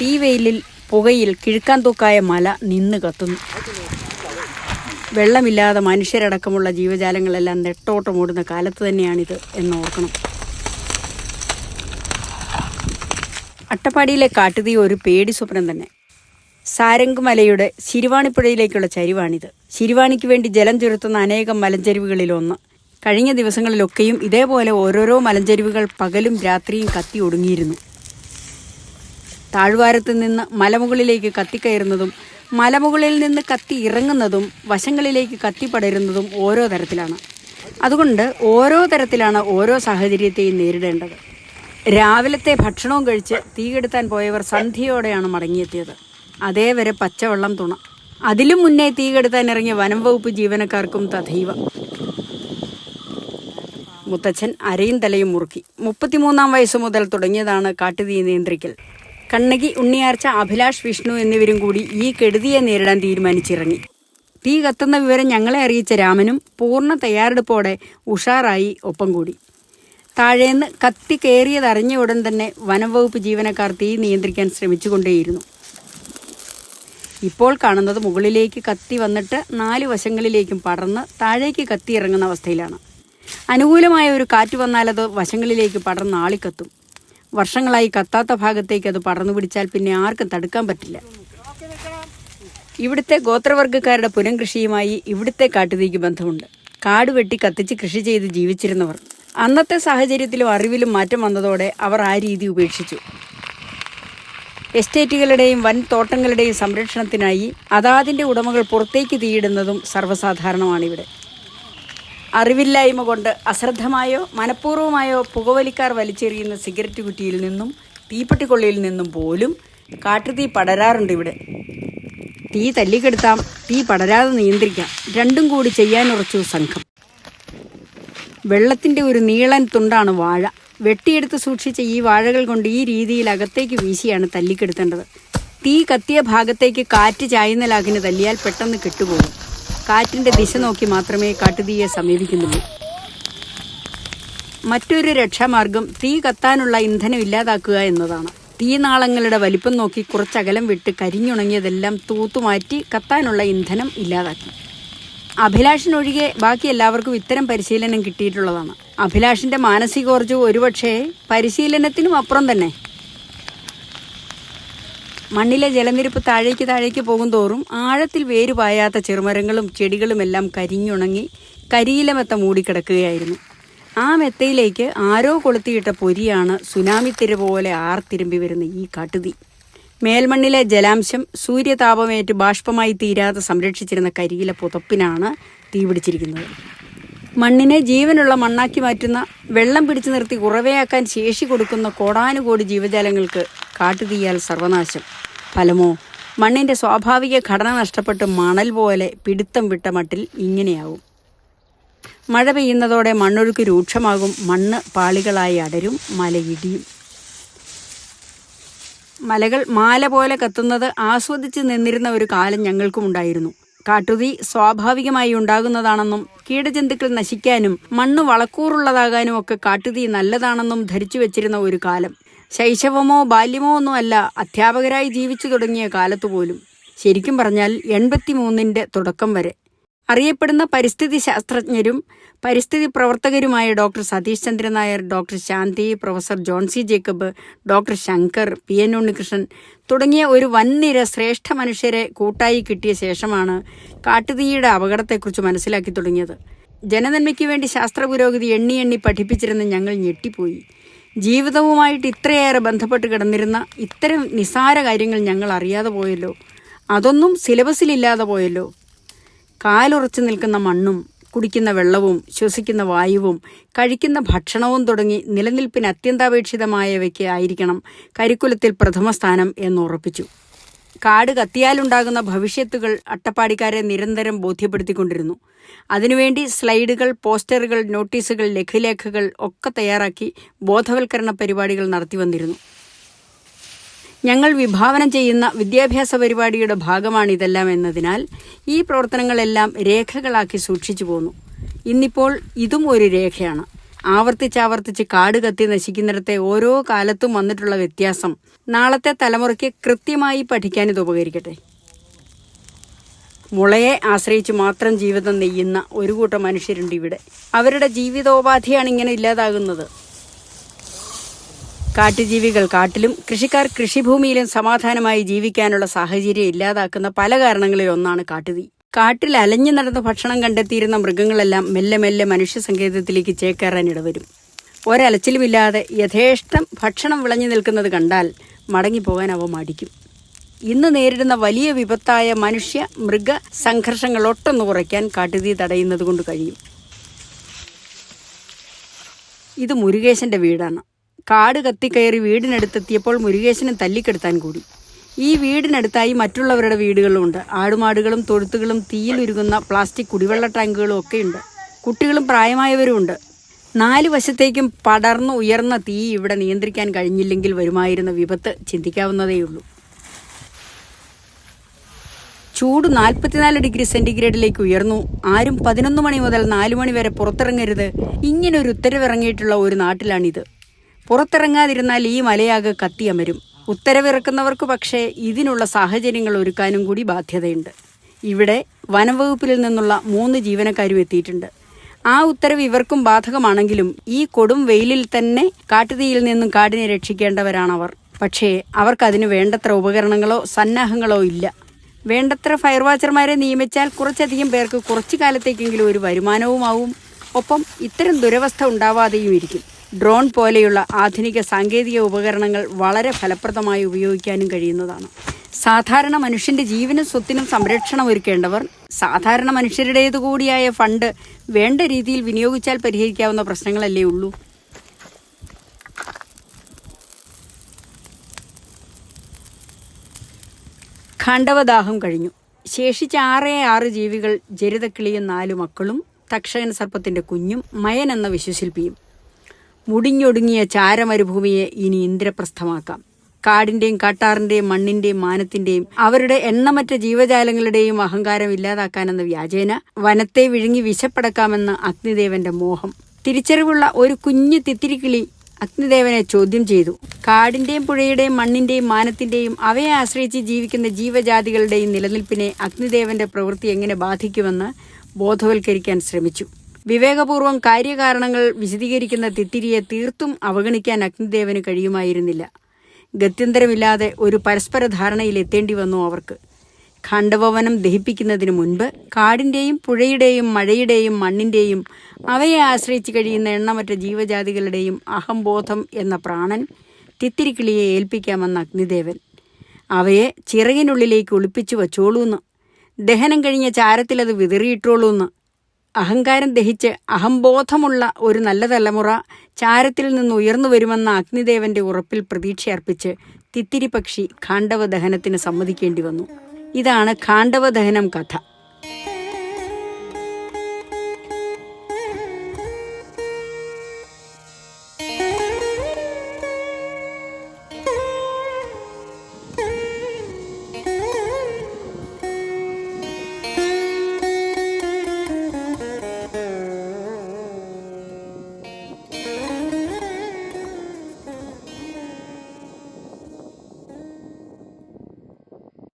തീവെയിലിൽ പുകയിൽ കിഴുക്കാൻ തൂക്കായ മല നിന്ന് കത്തുന്നു. വെള്ളമില്ലാതെ മനുഷ്യരടക്കമുള്ള ജീവജാലങ്ങളെല്ലാം നെട്ടോട്ടമോടുന്ന കാലത്ത് തന്നെയാണിത് എന്ന് ഓർക്കണം. അട്ടപ്പാടിയിലെ കാട്ടുതീ ഒരു പേടി സ്വപ്നം തന്നെ. സാരംഗ് മലയുടെ ശിരുവാണിപ്പുഴയിലേക്കുള്ള ചരിവാണിത്. ശിരുവാണിക്ക് വേണ്ടി ജലം ചുരുത്തുന്ന അനേകം മലഞ്ചരിവുകളിലൊന്ന്. കഴിഞ്ഞ ദിവസങ്ങളിലൊക്കെയും ഇതേപോലെ ഓരോരോ മലഞ്ചരിവുകൾ പകലും രാത്രിയും കത്തി ഒടുങ്ങിയിരുന്നു. താഴ്വാരത്ത് നിന്ന് മലമുകളിലേക്ക് കത്തിക്കയറുന്നതും മലമുകളിൽ നിന്ന് കത്തി ഇറങ്ങുന്നതും വശങ്ങളിലേക്ക് കത്തി പടരുന്നതും ഓരോ തരത്തിലാണ്. അതുകൊണ്ട് ഓരോ തരത്തിലാണ് ഓരോ സാഹചര്യത്തെയും നേരിടേണ്ടത്. രാവിലത്തെ ഭക്ഷണവും കഴിച്ച് തീകെടുത്താൻ പോയവർ സന്ധ്യയോടെയാണ് മടങ്ങിയെത്തിയത്. അതേവരെ പച്ചവെള്ളം തുണ. അതിലും മുന്നേ തീകെടുത്താൻ ഇറങ്ങിയ വനം വകുപ്പ് ജീവനക്കാർക്കും തഥൈവ. മുത്തച്ഛൻ അരയും തലയും മുറുക്കി. മുപ്പത്തിമൂന്നാം വയസ്സ് മുതൽ തുടങ്ങിയതാണ് കാട്ടുതീ നിയന്ത്രിക്കൽ. കണ്ണകി ഉണ്ണിയാർച്ച അഭിലാഷ് വിഷ്ണു എന്നിവരും കൂടി ഈ കെടുതിയെ നേരിടാൻ തീരുമാനിച്ചിറങ്ങി. തീ കത്തുന്ന വിവരം ഞങ്ങളെ അറിയിച്ച രാമനും പൂർണ തയ്യാറെടുപ്പോടെ ഉഷാറായി ഒപ്പം കൂടി. താഴേന്ന് കത്തി കയറിയതറിഞ്ഞ ഉടൻ തന്നെ വനംവകുപ്പ് ജീവനക്കാർ തീ നിയന്ത്രിക്കാൻ ശ്രമിച്ചുകൊണ്ടേയിരുന്നു. ഇപ്പോൾ കാണുന്നത് മുകളിലേക്ക് കത്തി വന്നിട്ട് നാല് വശങ്ങളിലേക്കും പടർന്ന് താഴേക്ക് കത്തി ഇറങ്ങുന്ന അവസ്ഥയിലാണ്. അനുകൂലമായ ഒരു കാറ്റ് വന്നാൽ അത് വശങ്ങളിലേക്ക് പടർന്ന് ആളിക്കത്തും. വർഷങ്ങളായി കത്താത്ത ഭാഗത്തേക്ക് അത് പടർന്നു പിടിച്ചാൽ പിന്നെ ആർക്കും തടുക്കാൻ പറ്റില്ല. ഇവിടുത്തെ ഗോത്രവർഗക്കാരുടെ പുനംകൃഷിയുമായി ഇവിടുത്തെ കാട്ടുതീക്ക് ബന്ധമുണ്ട്. കാട് വെട്ടി കത്തിച്ച് കൃഷി ചെയ്ത് ജീവിച്ചിരുന്നവർ. അന്നത്തെ സാഹചര്യത്തിലും അറിവിലും മാറ്റം വന്നതോടെ അവർ ആ രീതി ഉപേക്ഷിച്ചു. എസ്റ്റേറ്റുകളുടെയും വൻ തോട്ടങ്ങളുടെയും സംരക്ഷണത്തിനായി അതാതിന്റെ ഉടമകൾ പുറത്തേക്ക് തീയിടുന്നതും സർവസാധാരണമാണിവിടെ. അറിവില്ലായ്മ കൊണ്ട് അശ്രദ്ധമായോ മനഃപൂർവമായോ പുകവലിക്കാർ വലിച്ചെറിയുന്ന സിഗരറ്റ് കുറ്റിയിൽ നിന്നും തീപ്പെട്ടിക്കൊള്ളിയിൽ നിന്നും പോലും കാട്ടുതീ പടരാറുണ്ട് ഇവിടെ. തീ തല്ലിക്കെടുത്താം തീ പടരാതെ നിയന്ത്രിക്കാം. രണ്ടും കൂടി ചെയ്യാൻ ഉറച്ചു സംഘം. വെള്ളത്തിന്റെ ഒരു നീളൻ തുണ്ടാണ് വാഴ. വെട്ടിയെടുത്ത് സൂക്ഷിച്ച ഈ വാഴകൾ കൊണ്ട് ഈ രീതിയിൽ അകത്തേക്ക് വീശിയാണ് തല്ലിക്കെടുത്തേണ്ടത്. തീ കത്തിയ ഭാഗത്തേക്ക് കാറ്റ് ചായുന്ന ലാഖിന് തല്ലിയാൽ പെട്ടെന്ന് കെട്ടുപോകും. കാറ്റിന്റെ ദിശ നോക്കി മാത്രമേ കാട്ടുതീയെ സമീപിക്കുന്നുള്ളൂ. മറ്റൊരു രക്ഷാമാർഗം തീ കത്താനുള്ള ഇന്ധനം ഇല്ലാതാക്കുക എന്നതാണ്. തീനാളങ്ങളുടെ വലിപ്പം നോക്കി കുറച്ചകലം വിട്ട് കരിഞ്ഞുണങ്ങിയതെല്ലാം തൂത്തുമാറ്റി കത്താനുള്ള ഇന്ധനം ഇല്ലാതാക്കി. അഭിലാഷിനൊഴികെ ബാക്കി എല്ലാവർക്കും ഇത്തരം പരിശീലനം കിട്ടിയിട്ടുള്ളതാണ്. അഭിലാഷിന്റെ മാനസികോർജവും ഒരുപക്ഷേ പരിശീലനത്തിനും അപ്പുറം തന്നെ. മണ്ണിലെ ജലനിരപ്പ് താഴേക്ക് താഴേക്ക് പോകും തോറും ആഴത്തിൽ വേര് പായാത്ത ചെറുമരങ്ങളും ചെടികളുമെല്ലാം കരിഞ്ഞുണങ്ങി കരിയിലമെത്ത മൂടിക്കിടക്കുകയായിരുന്നു. ആ മെത്തയിലേക്ക് ആരോ കൊളുത്തിയിട്ട പൊരിയാണ് സുനാമി തിര പോലെ ആർത്തിരുമ്പി വരുന്ന ഈ കാട്ടുതീ മേൽമണ്ണിലെ ജലാംശം സൂര്യതാപമേറ്റ് ബാഷ്പമായി തീരാതെ സംരക്ഷിച്ചിരുന്ന കരിയില പുതപ്പിനാണ് തീപിടിച്ചിരിക്കുന്നത് മണ്ണിനെ ജീവനുള്ള മണ്ണാക്കി മാറ്റുന്ന വെള്ളം പിടിച്ചു നിർത്തി ഉറവയാക്കാൻ ശേഷി കൊടുക്കുന്ന കോടാനുകോടി ജീവജാലങ്ങൾക്ക് കാട്ടുതീയാൽ സർവനാശം. ഫലമോ? മണ്ണിന്റെ സ്വാഭാവിക ഘടന നഷ്ടപ്പെട്ട് മണൽ പോലെ പിടുത്തം വിട്ട മട്ടിൽ ഇങ്ങനെയാവും. മഴ പെയ്യുന്നതോടെ മണ്ണൊഴുക്ക് രൂക്ഷമാകും മണ്ണ് പാളികളായി അടരും മലയിടിയും മലകൾ മാല പോലെ കത്തുന്നത് ആസ്വദിച്ച് നിന്നിരുന്ന ഒരു കാലം ഞങ്ങൾക്കും ഉണ്ടായിരുന്നു. കാട്ടുതീ സ്വാഭാവികമായി ഉണ്ടാകുന്നതാണെന്നും കീടജന്തുക്കൾ നശിക്കാനും മണ്ണ് വളക്കൂറുള്ളതാകാനും ഒക്കെ കാട്ടുതീ നല്ലതാണെന്നും ധരിച്ചു വെച്ചിരുന്ന ഒരു കാലം. ശൈശവമോ ബാല്യമോ ഒന്നും അല്ല അധ്യാപകരായി ജീവിച്ചു തുടങ്ങിയ കാലത്തു പോലും. ശരിക്കും പറഞ്ഞാൽ എൺപത്തിമൂന്നിന്റെ തുടക്കം വരെ. അറിയപ്പെടുന്ന പരിസ്ഥിതി ശാസ്ത്രജ്ഞരും പരിസ്ഥിതി പ്രവർത്തകരുമായ doctor Satish Chandran Nair doctor Shanthi professor John C. Jacob doctor Shankar P. N. Unnikrishnan തുടങ്ങിയ ഒരു വൻനിര ശ്രേഷ്ഠ മനുഷ്യരെ കൂട്ടായി കിട്ടിയ ശേഷമാണ് കാട്ടുതീയുടെ അപകടത്തെക്കുറിച്ച് മനസ്സിലാക്കി തുടങ്ങിയത്. ജനനന്മയ്ക്ക് വേണ്ടി ശാസ്ത്ര പുരോഗതി എണ്ണി എണ്ണി പഠിപ്പിച്ചിരുന്ന ഞങ്ങൾ ഞെട്ടിപ്പോയി. ജീവിതവുമായിട്ട് ഇത്രയേറെ ബന്ധപ്പെട്ട് കിടന്നിരുന്ന ഇത്തരം നിസാര കാര്യങ്ങൾ ഞങ്ങൾ അറിയാതെ പോയല്ലോ. അതൊന്നും സിലബസിലില്ലാതെ പോയല്ലോ. കാലുറച്ചു നിൽക്കുന്ന മണ്ണും കുടിക്കുന്ന വെള്ളവും ശ്വസിക്കുന്ന വായുവും കഴിക്കുന്ന ഭക്ഷണവും തുടങ്ങി നിലനിൽപ്പിന് അത്യന്താപേക്ഷിതമായവയ്ക്ക് ആയിരിക്കണം കരിക്കുലത്തിൽ പ്രഥമ സ്ഥാനം എന്ന് ഉറപ്പിച്ചു. കാട് കത്തിയാലുണ്ടാകുന്ന ഭവിഷ്യത്തുകൾ അട്ടപ്പാടിക്കാരെ നിരന്തരം ബോധ്യപ്പെടുത്തിക്കൊണ്ടിരുന്നു. അതിനുവേണ്ടി സ്ലൈഡുകൾ പോസ്റ്ററുകൾ നോട്ടീസുകൾ ലഘുലേഖകൾ ഒക്കെ തയ്യാറാക്കി ബോധവൽക്കരണ പരിപാടികൾ നടത്തി വന്നിരുന്നു. ഞങ്ങൾ വിഭാവനം ചെയ്യുന്ന വിദ്യാഭ്യാസ പരിപാടിയുടെ ഭാഗമാണ് ഇതെല്ലാം എന്നതിനാൽ ഈ പ്രവർത്തനങ്ങളെല്ലാം രേഖകളാക്കി സൂക്ഷിച്ചു പോന്നു. ഇന്നിപ്പോൾ ഇതും ഒരു രേഖയാണ്. ആവർത്തിച്ചാവർത്തിച്ച് കാട് കത്തി നശിക്കുന്നിടത്തെ ഓരോ കാലത്തും വന്നിട്ടുള്ള വ്യത്യാസം. നാളത്തെ തലമുറയ്ക്ക് കൃത്യമായി പഠിക്കാൻ ഇത് ഉപകരിക്കട്ടെ. മുളയെ ആശ്രയിച്ച് മാത്രം ജീവിതം നെയ്യുന്ന ഒരു കൂട്ടം മനുഷ്യരുണ്ട് ഇവിടെ. അവരുടെ ജീവിതോപാധിയാണ് ഇങ്ങനെ ഇല്ലാതാകുന്നത്. കാട്ടുജീവികൾ കാട്ടിലും കൃഷിക്കാർ കൃഷിഭൂമിയിലും സമാധാനമായി ജീവിക്കാനുള്ള സാഹചര്യം ഇല്ലാതാക്കുന്ന പല കാരണങ്ങളിൽ ഒന്നാണ് കാട്ടുതീ. കാട്ടിൽ അലഞ്ഞു നടന്ന് ഭക്ഷണം കണ്ടെത്തിയിരുന്ന മൃഗങ്ങളെല്ലാം മെല്ലെ മെല്ലെ മനുഷ്യ സങ്കേതത്തിലേക്ക് ചേക്കേറാൻ ഇടവരും. ഒരലച്ചിലുമില്ലാതെ യഥേഷ്ടം ഭക്ഷണം വിളഞ്ഞു നിൽക്കുന്നത് കണ്ടാൽ മടങ്ങിപ്പോകാൻ അവ മടിക്കും. ഇന്ന് നേരിടുന്ന വലിയ വിപത്തായ മനുഷ്യ മൃഗ സംഘർഷങ്ങൾ ഒട്ടൊന്ന് കുറയ്ക്കാൻ കാട്ടുതീ തടയുന്നത് കൊണ്ട് കഴിയും. ഇത് മുരുകേശന്റെ വീടാണ്. കാട് കത്തിക്കയറി വീടിനടുത്തെത്തിയപ്പോൾ മുരുകേശനെ തല്ലിക്കെടുത്താൻ കൂടി. ഈ വീടിനടുത്തായി മറ്റുള്ളവരുടെ വീടുകളുമുണ്ട് ആടുമാടുകളും തൊഴുത്തുകളും തീയിലുരുകുന്ന പ്ലാസ്റ്റിക് കുടിവെള്ള ടാങ്കുകളും ഒക്കെയുണ്ട് കുട്ടികളും പ്രായമായവരുമുണ്ട് നാല് വശത്തേക്കും പടർന്നു ഉയർന്ന തീ ഇവിടെ നിയന്ത്രിക്കാൻ കഴിഞ്ഞില്ലെങ്കിൽ വരുമായിരുന്ന വിപത്ത് ചിന്തിക്കാവുന്നതേയുള്ളൂ ചൂട് നാൽപ്പത്തിനാല് ഡിഗ്രി സെന്റിഗ്രേഡിലേക്ക് ഉയർന്നു. ആരും പതിനൊന്ന് മണി മുതൽ നാലു മണി വരെ പുറത്തിറങ്ങരുത്. ഇങ്ങനൊരു ഉത്തരവിറങ്ങിയിട്ടുള്ള ഒരു നാട്ടിലാണിത്. പുറത്തിറങ്ങാതിരുന്നാൽ ഈ മലയാകെ കത്തിയമരും ഉത്തരവിറക്കുന്നവർക്ക് പക്ഷേ ഇതിനുള്ള സാഹചര്യങ്ങൾ ഒരുക്കാനും കൂടി ബാധ്യതയുണ്ട്. ഇവിടെ വനംവകുപ്പിൽ നിന്നുള്ള മൂന്ന് ജീവനക്കാരും എത്തിയിട്ടുണ്ട്. ആ ഉത്തരവ് ഇവർക്കും ബാധകമാണെങ്കിലും ഈ കൊടും വെയിലിൽ തന്നെ കാട്ടുതീയിൽ നിന്നും കാടിനെ രക്ഷിക്കേണ്ടവരാണവർ പക്ഷേ അവർക്കതിന് വേണ്ടത്ര ഉപകരണങ്ങളോ സന്നാഹങ്ങളോ ഇല്ല. വേണ്ടത്ര ഫയർ വാച്ചർമാരെ നിയമിച്ചാൽ കുറച്ചധികം പേർക്ക് കുറച്ചു കാലത്തേക്കെങ്കിലും ഒരു വരുമാനവുമാവും. ഒപ്പം ഇത്തരം ദുരവസ്ഥ ഉണ്ടാവാതെയും ഇരിക്കും. ഡ്രോൺ പോലെയുള്ള ആധുനിക സാങ്കേതിക ഉപകരണങ്ങൾ വളരെ ഫലപ്രദമായി ഉപയോഗിക്കാനും കഴിയുന്നതാണ്. സാധാരണ മനുഷ്യന്റെ ജീവനും സ്വത്തിനും സംരക്ഷണം ഒരുക്കേണ്ടവർ സാധാരണ മനുഷ്യരുടേതു കൂടിയായ ഫണ്ട് വേണ്ട രീതിയിൽ വിനിയോഗിച്ചാൽ പരിഹരിക്കാവുന്ന പ്രശ്നങ്ങളല്ലേ ഉള്ളൂ. ഖണ്ഡവദാഹം കഴിഞ്ഞു. ശേഷിച്ച ആറേ ആറ് ജീവികൾ ജരിതക്കിളിയും നാലു മക്കളും തക്ഷകൻ സർപ്പത്തിന്റെ കുഞ്ഞും മയൻ എന്ന വിശ്വശില്പിയും. മുടിഞ്ഞൊടുങ്ങിയ ചാരമരുഭൂമിയെ ഇനി ഇന്ദ്രപ്രസ്ഥമാക്കാം. കാടിന്റെയും കാട്ടാറിന്റെയും മണ്ണിന്റെയും മാനത്തിന്റെയും അവരുടെ എണ്ണമറ്റ ജീവജാലങ്ങളുടെയും അഹങ്കാരം ഇല്ലാതാക്കാനെന്ന വ്യാജേന വനത്തെ വിഴുങ്ങി വിശപ്പടക്കാമെന്ന അഗ്നിദേവന്റെ മോഹം. തിരിച്ചറിവുള്ള ഒരു കുഞ്ഞു തിത്തിരിക്കിളി അഗ്നിദേവനെ ചോദ്യം ചെയ്തു. കാടിന്റെയും പുഴയുടെയും മണ്ണിന്റെയും മാനത്തിന്റെയും അവയെ ആശ്രയിച്ച് ജീവിക്കുന്ന ജീവജാതികളുടെയും നിലനിൽപ്പിനെ അഗ്നിദേവന്റെ പ്രവൃത്തി എങ്ങനെ ബാധിക്കുമെന്ന് ബോധവൽക്കരിക്കാൻ ശ്രമിച്ചു. വിവേകപൂർവം കാര്യകാരണങ്ങൾ വിശദീകരിക്കുന്ന തിത്തിരിയെ തീർത്തും അവഗണിക്കാൻ അഗ്നിദേവന് കഴിയുമായിരുന്നില്ല. ഗത്യന്തരമില്ലാതെ ഒരു പരസ്പര ധാരണയിൽ എത്തേണ്ടി വന്നു അവർക്ക്. ഖണ്ഡവവനം ദഹിപ്പിക്കുന്നതിന് മുൻപ് കാടിന്റെയും പുഴയുടെയും മഴയുടെയും മണ്ണിന്റെയും അവയെ ആശ്രയിച്ച് കഴിയുന്ന എണ്ണമറ്റ ജീവജാതികളുടെയും അഹംബോധം എന്ന പ്രാണൻ തിത്തിരിക്കിളിയെ ഏൽപ്പിക്കാമെന്ന അഗ്നിദേവൻ. അവയെ ചിറകിനുള്ളിലേക്ക് ഒളിപ്പിച്ചു വച്ചോളൂന്ന്. ദഹനം കഴിഞ്ഞ ചാരത്തിലത് വിതറിയിട്ടോളൂന്ന് അഹങ്കാരം ദഹിച്ച് അഹംബോധമുള്ള ഒരു നല്ല തലമുറ ചാരത്തിൽ നിന്ന് ഉയർന്നു വരുമെന്ന അഗ്നിദേവന്റെ ഉറപ്പിൽ പ്രതീക്ഷയർപ്പിച്ച് തിത്തിരി പക്ഷി ഖാണ്ഡവ സമ്മതിക്കേണ്ടി വന്നു. ഇതാണ് ഖാണ്ഡവ ദഹനം കഥ.